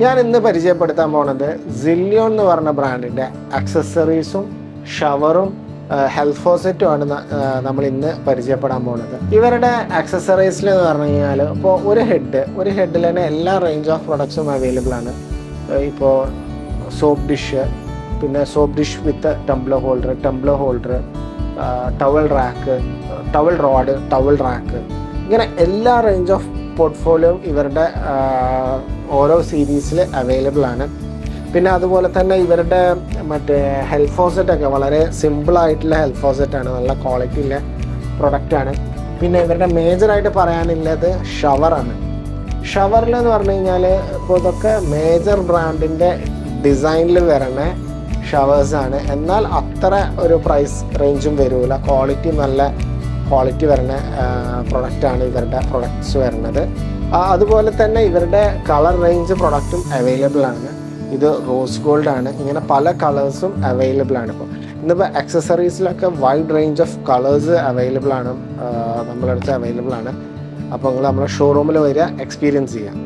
ഞാൻ ഇന്ന് പരിചയപ്പെടുത്താൻ പോണത് സില്ലിയോൺ എന്ന് പറഞ്ഞ ബ്രാൻഡിന്റെ അക്സസറീസും ഷവറും ഹെൽത്ത് ഫോസറ്റും ആണ് നമ്മൾ ഇന്ന് പരിചയപ്പെടാൻ പോകുന്നത് ഇവരുടെ അക്സസറീസിൽ എന്ന് പറഞ്ഞു കഴിഞ്ഞാൽ ഇപ്പോൾ ഒരു ഹെഡ് ഒരു ഹെഡിൽ തന്നെ എല്ലാ റേഞ്ച് ഓഫ് പ്രൊഡക്ട്സും അവൈലബിൾ ആണ്. ഇപ്പോൾ സോപ്പ് ഡിഷ് പിന്നെ soap dish with tumbler holder tumbler holder towel rack towel rod towel rack ഇങ്ങനെ എല്ലാ റേഞ്ച് ഓഫ് പോർട്ട്ഫോളിയോയും ഇവരുടെ ഓരോ സീരീസിൽ അവൈലബിൾ ആണ്. പിന്നെ അതുപോലെ തന്നെ ഇവരുടെ മറ്റേ ഹെൽത്ത് ഫോസറ്റ് ഒക്കെ വളരെ സിമ്പിളായിട്ടുള്ള ഹെൽത്ത് ഫോസറ്റ് ആണ്. നല്ല ക്വാളിറ്റി ഉള്ള ആണ്. പിന്നെ ഇവരുടെ മേജറായിട്ട് പറയാനുള്ളത് ഷവറാണ് ഷവറിൽ എന്ന് പറഞ്ഞു കഴിഞ്ഞാൽ ഇപ്പോൾ ഇതൊക്കെ മേജർ ബ്രാൻഡിന്റെ ഡിസൈനിൽ വരണ ഷവേഴ്സാണ് എന്നാൽ അത്ര ഒരു പ്രൈസ് റേഞ്ചും വരില്ല ക്വാളിറ്റി നല്ല ക്വാളിറ്റി വരുന്ന പ്രൊഡക്റ്റാണ് ഇവരുടെ പ്രൊഡക്ട്സ് വരുന്നത്. അതുപോലെ തന്നെ ഇവരുടെ കളർ റേഞ്ച് പ്രൊഡക്റ്റും അവൈലബിൾ ആണ്. ഇത് റോസ് ഗോൾഡ് ആണ്. ഇങ്ങനെ പല കളേഴ്സും അവൈലബിൾ ആണ് ഇപ്പോൾ ഇന്നിപ്പോൾ അക്സസറീസിലൊക്കെ wide range of colours available ആണ് നമ്മളടുത്ത് അവൈലബിൾ ആണ്. അപ്പോൾ നിങ്ങൾ നമ്മുടെ ഷോറൂമിൽ വരിക എക്സ്പീരിയൻസ് ചെയ്യാം